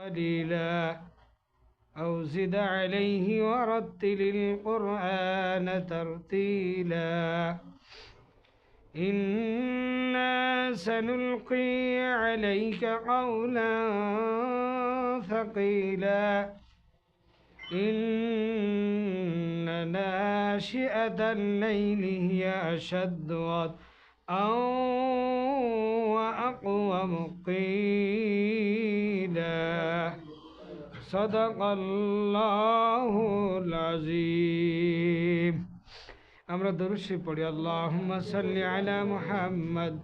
قليلا أو زد عليه ورتل القرآن ترتيلا إنا سنلقي عليك قولا ثقيلا إن ناشئة الليل هي أشد وطئا وأقوم قيلا صدق الله العظيم আমরা দরুশি পড়ি আল্লাহুম্মা সাল্লি আলা মুহাম্মদ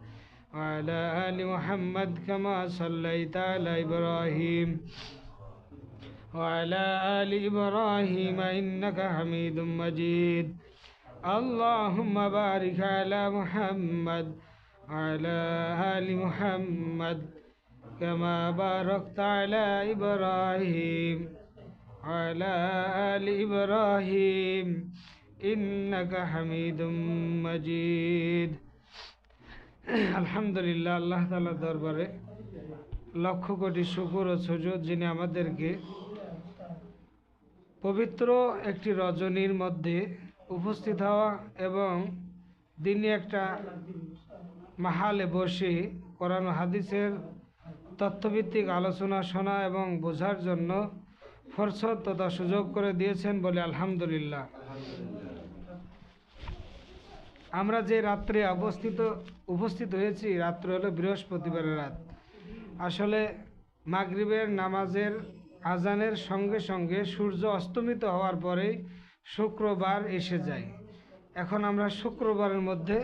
وعلى آل محمد كما صليت على إبراهيم وعلى آل إبراهيم إنك حميد مجيد اللهم بارك على محمد وعلى آل محمد كما باركت على إبراهيم وعلى آل إبراهيم إنك حميد مجيد আলহামদুলিল্লাহ আল্লাহ তালা দরবারে লক্ষ কোটি শুকুর ও সুযোগ যিনি আমাদেরকে পবিত্র একটি রজনীর মধ্যে উপস্থিত হওয়া এবং দিনে একটা মাহালে বসে কোরআন হাদিসের তথ্যভিত্তিক আলোচনা শোনা এবং বোঝার জন্য ফরসত তথা সুযোগ করে দিয়েছেন বলে আলহামদুলিল্লাহ। আমরা যে রাত্রে অবস্থিত, উপস্থিত হয়েছি রাত্র হলো বৃহস্পতিবারের রাত। আসলে মাগরিবের নামাজের আজানের সঙ্গে সঙ্গে সূর্য অস্তমিত হওয়ার পরেই শুক্রবার এসে যায়। এখন আমরা শুক্রবারের মধ্যে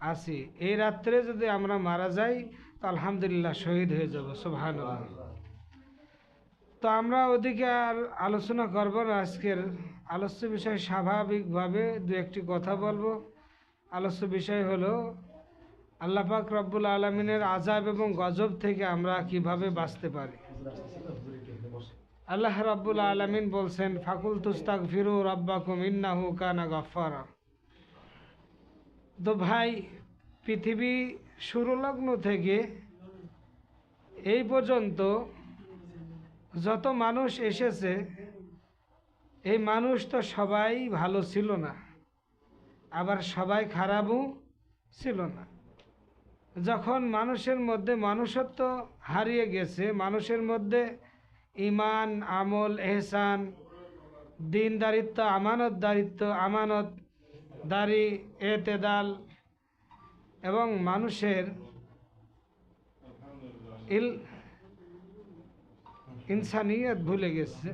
আছি এই রাত্রে যদি আমরা মারা যাই, তো আলহামদুলিল্লাহ শহীদ হয়ে যাব সোভান তো আমরা ওদিকে আর আলোচনা করব না আজকের। আলোচ্য বিষয় স্বাভাবিকভাবে দু একটি কথা বলব। আলোচ্য বিষয় হলো, আল্লাহ পাক রব্বুল আলমিনের আজাব এবং গজব থেকে আমরা কীভাবে বাঁচতে পারি? আল্লাহ রাব্বুল আলমিন বলছেন ফাকুল তুস্তাক ফিরু রব্বাকুম ইন্নাহু কানা গফারা তো ভাই পৃথিবী শুরুলগ্ন থেকে এই পর্যন্ত যত মানুষ এসেছে, এই মানুষ তো সবাই ভালো ছিল না। আবার সবাই খারাপও ছিল না। যখন মানুষের মধ্যে মানুষত্ব হারিয়ে গেছে, মানুষের মধ্যে ইমান, আমল, এহসান, দিনদারিত্ব আমানত দারিত্ব আমানত দারি এতেদাল এবং মানুষের ইল ইনসানিয়ত ভুলে গেছে।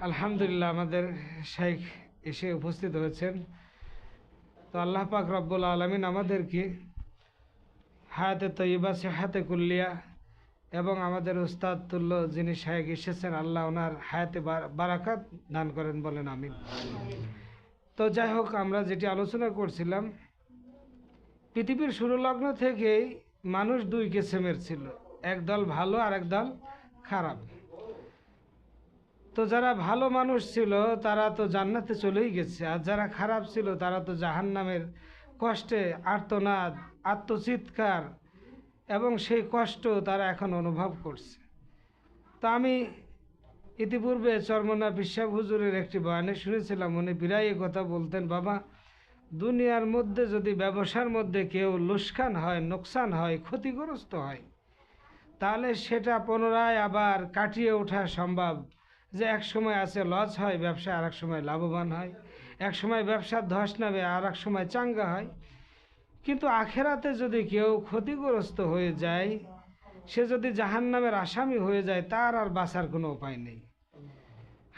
আলহামদুলিল্লাহ আমাদের শেখ এসে উপস্থিত হয়েছেন। তো আল্লাহ পাক রব্বুল আলমিন আমাদেরকে হায়াতে তৈবা সেহাতে কুল্লিয়া এবং আমাদের উস্তাদ তুল্য যিনি শেখ এসেছেন, আল্লাহ ওনার হায়াতে বারাকাত দান করেন বলেন, আমিন। তো যাই হোক, আমরা যেটি আলোচনা করছিলাম, পৃথিবীর শুরুলগ্ন থেকেই মানুষ দুই কিসেমের ছিল, এক দল ভালো আর এক দল খারাপ। তো যারা ভালো মানুষ ছিল, তারা তো জান্নাতে চলেই গেছে। আর যারা খারাপ ছিল, তারা তো জাহান নামের কষ্টে আর্তনাদ, আত্মচিৎকার এবং সেই কষ্ট তারা এখন অনুভব করছে। তো আমি ইতিপূর্বে চর্মনা বিশ্বাব হুজুরের একটি বয়ানে শুনেছিলাম, উনি বিরাই কথা বলতেন, বাবা, দুনিয়ার মধ্যে যদি ব্যবসার মধ্যে কেউ লুস্কান হয়, নোকসান হয়, ক্ষতিগ্রস্ত হয়, তাহলে সেটা পুনরায় আবার কাটিয়ে ওঠা সম্ভব। যে এক সময় আছে লস হয় ব্যবসা আর এক সময় লাভবান হয়। এক সময় ব্যবসার ধস নামে আর এক সময় চাঙ্গা হয়। কিন্তু আখেরাতে যদি কেউ ক্ষতিগ্রস্ত হয়ে যায়, সে যদি জাহান নামের আসামি হয়ে যায়, তার আর বাঁচার কোনো উপায় নেই।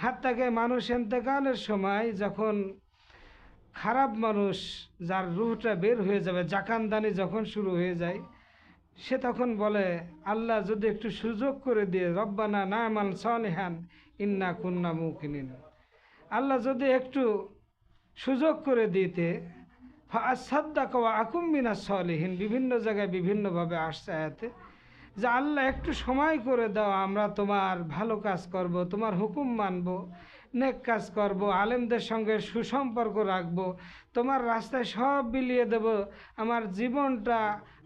হাত তাকে মানুষ এতেকালের সময় যখন খারাপ মানুষ যার রুহটা বের হয়ে যাবে, জাকানদানি যখন শুরু হয়ে যায়, সে তখন বলে, আল্লাহ যদি একটু সুযোগ করে দিয়ে, রব্বানা না সলেহান ইন্না কুন্না মুকিনিন। আল্লাহ যদি একটু সুযোগ করে দিতে সাদ্দা কওয়া আকুম মিনা সলেহীন, বিভিন্ন জায়গায় বিভিন্নভাবে আসছে আয়াতে, যে আল্লাহ একটু সময় করে দাও, আমরা তোমার ভালো কাজ করব, তোমার হুকুম মানব, নেক কাজ করব, আলেমদের সঙ্গে সুসম্পর্ক রাখব, তোমার রাস্তায় সব বিলিয়ে দেব, আমার জীবনটা,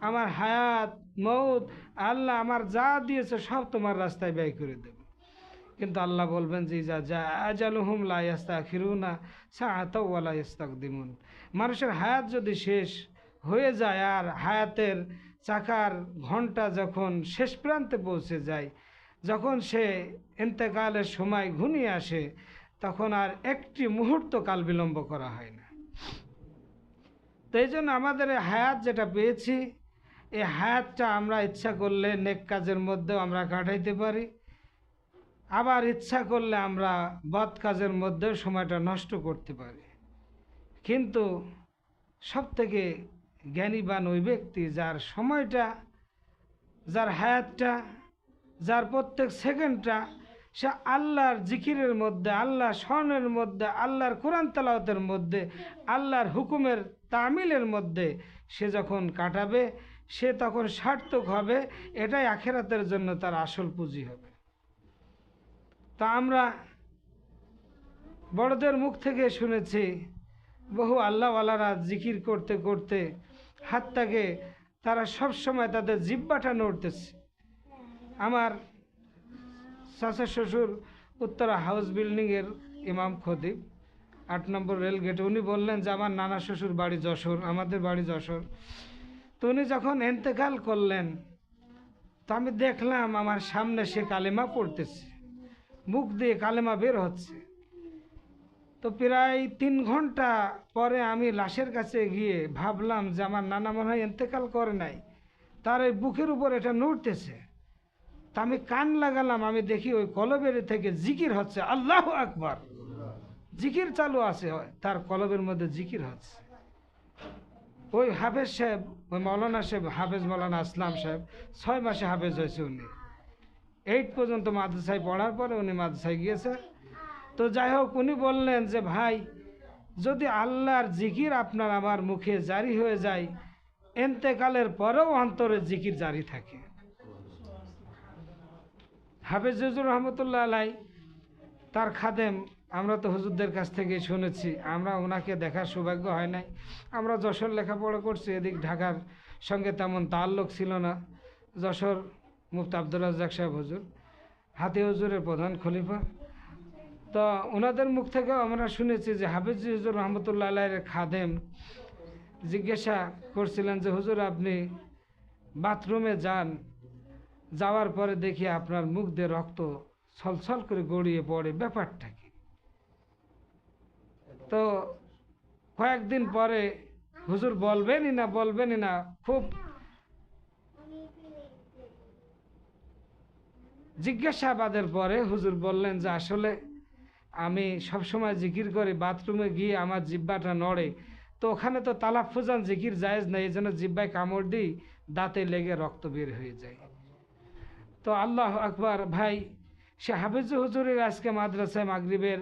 আমার হায়াত, মৌত, আল্লাহ আমার যা দিয়েছে সব তোমার রাস্তায় ব্যয় করে দেব। কিন্তু আল্লাহ বলবেন যে যা যা আজালুহুম লা ইয়াস্তাখিরুনা সাআতা ওয়ালা ইস্তাকদিমুন মানুষের হায়াত যদি শেষ হয়ে যায় আর হায়াতের চাকার ঘণ্টা যখন শেষ প্রান্তে পৌঁছে যায়, যখন সে ইন্তেকালের সময় ঘনিয়ে আসে, তখন আর একটি মুহূর্ত কাল বিলম্ব করা হয় না। তো এই জন্য আমাদের হায়াত যেটা পেয়েছি, এই হায়াতটা আমরা ইচ্ছা করলে নেক কাজের মধ্যেও আমরা কাটাইতে পারি। আবার ইচ্ছা করলে আমরা বদ কাজের মধ্যেও সময়টা নষ্ট করতে পারি। কিন্তু সব থেকে জ্ঞানীবান ওই ব্যক্তি যার সময়টা, যার হায়াতটা, যার প্রত্যেক সেকেন্ডটা সে আল্লাহর জিকিরের মধ্যে আল্লাহ স্বর্ণের মধ্যে, আল্লাহর কোরআন তালাওতের মধ্যে, আল্লাহর হুকুমের তামিলের মধ্যে সে যখন কাটাবে, সে তখন সার্থক হবে, এটাই আখেরাতের জন্য তার আসল পুঁজি হবে। তা আমরা বড়দের মুখ থেকে শুনেছি, বহু আল্লাহওয়ালারা জিকির করতে করতে হাতটাকে তারা সব সময় তাদের জিব্বাটা নড়তেছে। আমার চাচা শ্বশুর উত্তরা হাউস বিল্ডিংয়ের ইমাম খদিব আট নম্বর রেল গেটে উনি বললেন যে, আমার নানা শ্বশুর বাড়ি যশোর, আমাদের বাড়ি যশোর। তো উনি যখন এন্তেকাল করলেন, তো আমি দেখলাম আমার সামনে সে কালেমা পড়তেছে। মুখ দিয়ে কালেমা বের হচ্ছে। তো প্রায় তিন ঘণ্টা পরে আমি লাশের কাছে গিয়ে ভাবলাম যে আমার নানা মনে হয় এন্তেকাল করে নাই। তার এই বুকের উপর এটা নড়তেছে। তা আমি কান লাগালাম, আমি দেখি ওই কলবের থেকে জিকির হচ্ছে। আল্লাহ আকবার! জিকির চালু আছে, তার কলবের মধ্যে জিকির হচ্ছে। ওই হাফেজ সাহেব, ওই মৌলানা সাহেব, হাফেজ মৌলানা আসলাম সাহেব, ছয় মাসে হাফেজ হয়েছে উনি। এইট পর্যন্ত মাদ্রাসায় পড়ার পরে উনি মাদ্রাসায় গিয়েছে। তো যাই হোক, উনি বললেন যে, ভাই, যদি আল্লাহর জিকির আপনার আমার মুখে জারি হয়ে যায়, এন্তেকালের পরেও অন্তরে জিকির জারি থাকে। হাফেজ জজুর রহমতুল্লাহ আলাই, তার খাদেম, আমরা তো হুজুরদের কাছ থেকে শুনেছি, আমরা ওনাকে দেখার সৌভাগ্য হয় নাই। আমরা যশোর লেখাপড়া করছি, এদিক ঢাকার সঙ্গে তেমন তাল্লুক ছিল না। যশোর মুফতি আব্দুল রাজ্জাক সাহেব হুজুর, হাতি হুজুরের প্রধান খলিফা। তো ওনাদের মুখ থেকেও আমরা শুনেছি যে হাফিজ হজুর রহমতুল্লাহ আলাইয়ের খাদেম জিজ্ঞাসা করছিলেন যে, হুজুর, আপনি বাথরুমে যান, যাওয়ার পরে দেখি আপনার মুখ দিয়ে রক্ত ছলছল করে গড়িয়ে পড়ে, ব্যাপারটা কি? তো কয়েকদিন পরে হুজুর বলবেনই না বলবেনই না, খুব জিজ্ঞাসাবাদের পরে হুজুর বললেন যে আসলে আমি সবসময় জিকির করি, বাথরুমে গিয়ে আমার জিব্বাটা নড়ে। তো ওখানে তো তালাফুজান জিকির জায়েজ নেই এই জন্য জিব্বায় কামড় দিই, দাঁতে লেগে রক্ত বের হয়ে যায়। তো আল্লাহ আকবার, ভাই, সে হাফিজ হুজুরের আজকে মাদ্রাসায় মাগরিবের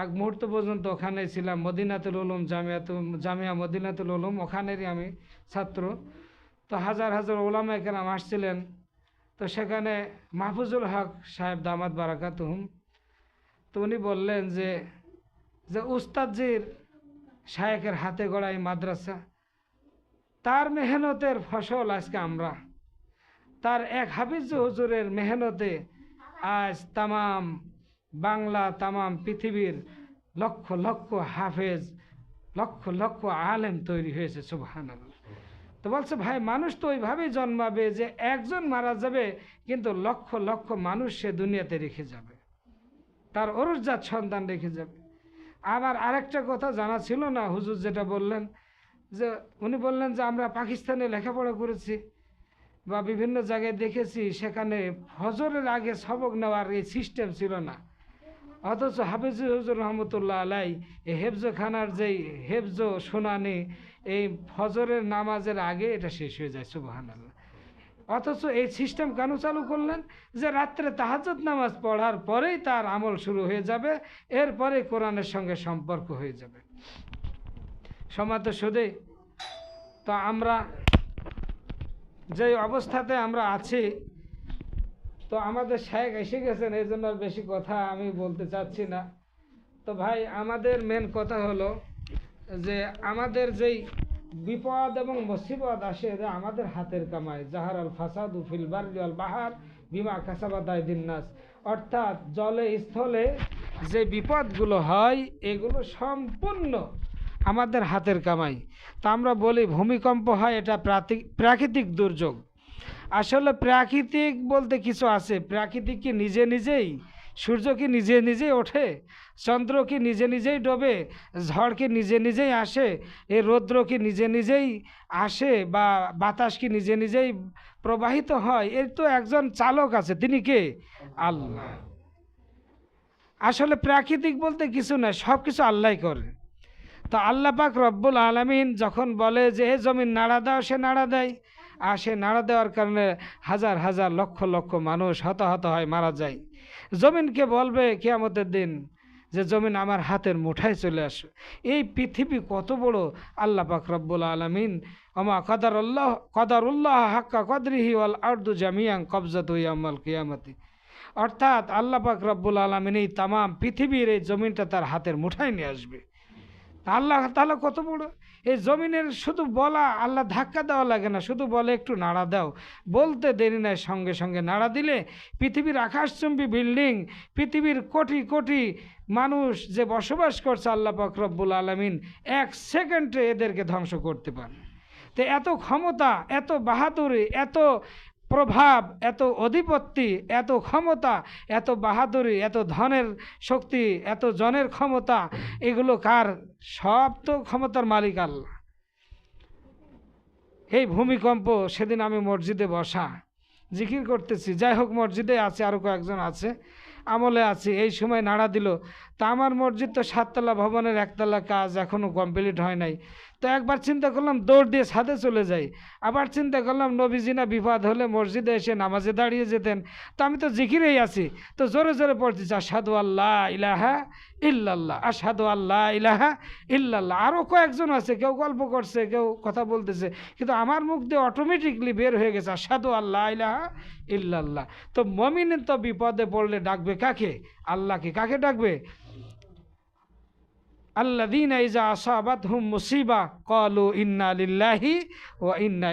আগ মুহূর্ত পর্যন্ত ওখানে ছিলাম, মদিনাতুল উলুম জামিয়াত, জামিয়া মদিনাতুল উলুম, ওখানেরই আমি ছাত্র। তো হাজার হাজার ওলামা কেরাম আসছিলেন তো সেখানে মাহফুজুল হক সাহেব দামাত বারাকাতুহুম, তো উনি বললেন যে যে উস্তাদজির শায়েকের হাতে গড়া এই মাদ্রাসা, তার মেহনতের ফসল আজকে আমরা। তার এক হাফিজ হুজুরের মেহনতে আজ তামাম বাংলা, তামাম পৃথিবীর লক্ষ লক্ষ হাফেজ, লক্ষ লক্ষ আলেম তৈরি হয়েছে সুবহান তো বলছে, ভাই, মানুষ তো ওইভাবেই জন্মাবে যে একজন মারা যাবে, কিন্তু লক্ষ লক্ষ মানুষ সে দুনিয়াতে রেখে যাবে। তার অরুজাত সন্তান রেখে যাবে। আবার আরেকটা কথা জানা ছিল না, হুজুর যেটা বললেন, যে উনি বললেন যে, আমরা পাকিস্তানে লেখাপড়া করেছি বা বিভিন্ন জায়গায় দেখেছি, সেখানে ফজরের আগে সবক নেওয়ার এই সিস্টেম ছিল না। অথচ হাফিজ হুজুর রহমতুল্লাহ আলাই এই হেফজ খানার যেই হেফজো শুনানি এই ফজরের নামাজের আগে এটা শেষ হয়ে যায় সুবাহান আল্লাহ অথচ এই সিস্টেম কেন চালু করলেন? যে রাত্রে তাহাজত নামাজ পড়ার পরেই তার আমল শুরু হয়ে যাবে, এরপরে কোরআনের সঙ্গে সম্পর্ক হয়ে যাবে। সমাত সুদে তো আমরা যে অবস্থাতে আমরা আছি, তো আমাদের শেখ এসে গেছেন এই জন্য বেশি কথা আমি বলতে চাচ্ছি না। তো ভাই, আমাদের মেন কথা হলো যে আমাদের যেই বিপদ এবং মুসিবত আসে যে আমাদের হাতের কামাই। জাহার আল ফাসাদ উফিল বারি আল বাহার বিমা কাসাবাদায় অর্থাৎ জলে স্থলে যে বিপদগুলো হয়, এগুলো সম্পূর্ণ আমাদের হাতের কামাই। তা আমরা বলি ভূমিকম্প হয়, এটা প্রাকৃতিক দুর্যোগ। আসলে প্রাকৃতিক বলতে কিছু আছে। প্রাকৃতিক কি নিজে নিজেই? সূর্য কি নিজে নিজেই ওঠে? চন্দ্র কি নিজে নিজেই ডোবে ঝড় কি নিজে নিজেই আসে, এ রৌদ্র কি নিজে নিজেই আসে বা বাতাস কি নিজে নিজেই প্রবাহিত হয়, এর তো একজন চালক আছে, তিনি কে? আল্লাহ। আসলে প্রাকৃতিক বলতে কিছু নয় সব কিছু আল্লাহ করে। তো আল্লাহ পাক রব্বুল আলমিন যখন বলে যে, হে জমিন, নাড়া দাও সে নাড়া দেয়। আর সে নাড়া দেওয়ার কারণে হাজার হাজার লক্ষ লক্ষ মানুষ হতাহত হয়, মারা যায়। জমিনকে বলবে কেয়ামতের দিন যে জমিন আমার হাতের মুঠায় চলে আসবে। এই পৃথিবী কত বড়? আল্লাহ পাক রব্বুল আলমিন আমা কদার কদারুল্লাহ কদার উল্লাহ হাক্কা কদরিহি ওয়াল আর্দু জামিয়াং কবজাত ইয়ামাল কিয়ামতি। অর্থাৎ আল্লাহ পাক রব্বুল আলমিন এই তাম পৃথিবীর এই জমিনটা তার হাতের মুঠায় নিয়ে আসবে। আল্লাহ তাহলে কত বড়? এই জমিনের শুধু বলা, আল্লাহ ধাক্কা দেওয়া লাগে না, শুধু বলে একটু নাড়া দাও। বলতে দেরি নাই সঙ্গে সঙ্গে নাড়া দিলে পৃথিবীর আকাশচুম্বী বিল্ডিং, পৃথিবীর কোটি কোটি মানুষ যে বসবাস করছে আল্লাহ পাকরব্বুল আলমিন, এক সেকেন্ডে এদেরকে ধ্বংস করতে পারে। তো এত ক্ষমতা, এত বাহাদুরি, এত প্রভাব, এত অধিপত্তি, এত ক্ষমতা, এত বাহাদুরি, এত ধনের শক্তি, এত জনের ক্ষমতা, এগুলো কার? সব তো ক্ষমতার মালিক আল্লাহ। এই ভূমিকম্প সেদিন আমি মসজিদে বসা জিকির করতেছি। যাই হোক, মসজিদে আছে আরও কয়েকজন আছে। আমলে আছি। এই সময় নাড়া দিল। তা আমার মসজিদ তো সাততলা ভবনের একতলা কাজ এখনও কমপ্লিট হয় নাই। তো একবার চিন্তা করলাম দৌড় দিয়ে ছাদে চলে যাই। আবার চিন্তা করলাম নবীজিনা বিপদ হলে মসজিদে এসে নামাজে দাঁড়িয়ে যেতেন। তো আমি তো জিকিরেই আছি। তো জোরে জোরে পড়তেছি আসাদু আল্লাহ ইলাহা ইল্লাল্লাহ আসাদু আল্লাহ ইলাহা ইল্লাল্লাহ। আরও কয়েকজন আছে, কেউ গল্প করছে, কেউ কথা বলতেছে। কিন্তু আমার মুখ দিয়ে অটোমেটিকলি বের হয়ে গেছে আসাদু আল্লাহ ইলাহা ইল্লাল্লাহ। তো মমিন তো বিপদে পড়লে ডাকবে কাকে? আল্লাহকে। কাকে ডাকবে? হুম কলু ও ইন্না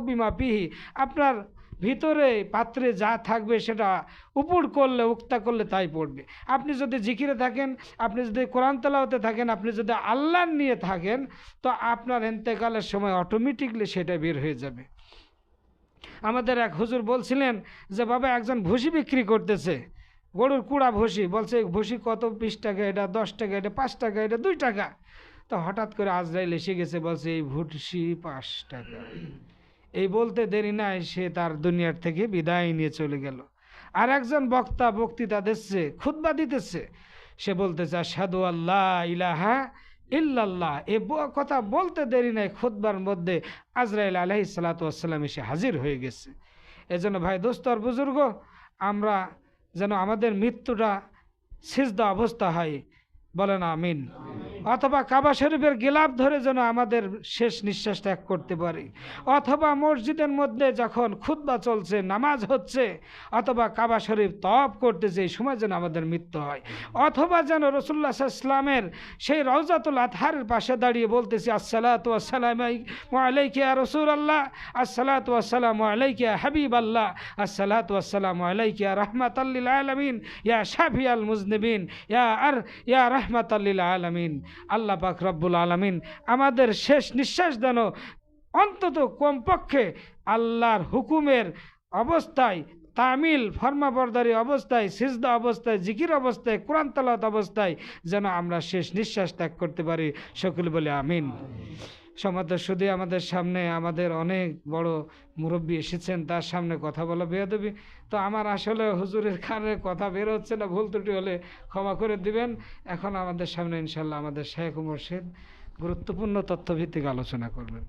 বিমা পিহি আপনার ভিতরে পাত্রে যা থাকবে সেটা উপুর করলে, উক্তা করলে তাই পড়বে। আপনি যদি জিকিরে থাকেন, আপনি যদি কোরআন তেলাওতে থাকেন, আপনি যদি আল্লাহ নিয়ে থাকেন, তো আপনার এন্তেকালের সময় অটোমেটিকলি সেটা বের হয়ে যাবে। আমাদের এক হুজুর বলছিলেন যে, বাবা, একজন ভুসি বিক্রি করতেছে। গরুর কুড়া ভুসি, বলছে ভুসি কত? বিশ টাকা, এটা দশ টাকা, এটা পাঁচ টাকা, এটা দুই টাকা। তো হঠাৎ করে আজরাইল এসে গেছে, বলছে, এই ভুসি পাঁচ টাকা। এই বলতে দেরি নাই, সে তার দুনিয়ার থেকে বিদায় নিয়ে চলে গেল। আর একজন বক্তা বক্তৃতা দিচ্ছে, খুতবা দিতেছে। সে বলতেছে সাধু আল্লাহ ইলাহা ইল্লাল্লাহ। এ কথা বলতে দেরি নাই, খুতবার মধ্যে আজরাইল আলহি সালাতাম এসে হাজির হয়ে গেছে। এজন্য ভাই দোস্তর বুজুর্গ, আমরা যেন আমাদের মৃত্যুটা সিজদা অবস্থা হয়। বলেন আমিন। অথবা কাবা শরীফের গিলাপ ধরে যেন আমাদের শেষ নিঃশ্বাস ত্যাগ করতে পারি। অথবা মসজিদের মধ্যে যখন খুতবা চলছে, নামাজ হচ্ছে, অথবা কাবা শরীফ তপ করতেছে, এই সময় যেন আমাদের মৃত্যু হয়। অথবা যেন রসুল্লাহ ইসলামের সেই রওজাতুল আতহারের পাশে দাঁড়িয়ে বলতেছি, আসসালাতু আসসালাম আলাইকে রসুল আল্লাহ আসসালাতু আসসালাম আলাইকে হাবিব আল্লাহ আসসালাতু আসসালাম আলাইকে রহমাত আলমিন, ইয়া শাফি আল মুজনিবিন ইয়া আর, ইয়া রহমাত আলমিন। আল্লাহ পাক রব্বুল আলমিন আমাদের শেষ নিঃশ্বাস যেন অন্তত কমপক্ষে আল্লাহর হুকুমের অবস্থায়, তামিল, ফর্মাবরদারি অবস্থায়, সিজদা অবস্থায়, জিকির অবস্থায়, কোরআন তালাত অবস্থায় যেন আমরা শেষ নিঃশ্বাস ত্যাগ করতে পারি। সকল বলে আমিন। সমাজের শুধু আমাদের সামনে আমাদের অনেক বড় মুরব্বী এসেছেন, তার সামনে কথা বলা বেয়াদবি। তো আমার আসলে হুজুরের কানে কথা বের হচ্ছে না, ভুল ত্রুটি হলে ক্ষমা করে দিবেন। এখন আমাদের সামনে ইনশাল্লাহ আমাদের শেখ মুর্শিদ গুরুত্বপূর্ণ তথ্যভিত্তিক আলোচনা করবেন।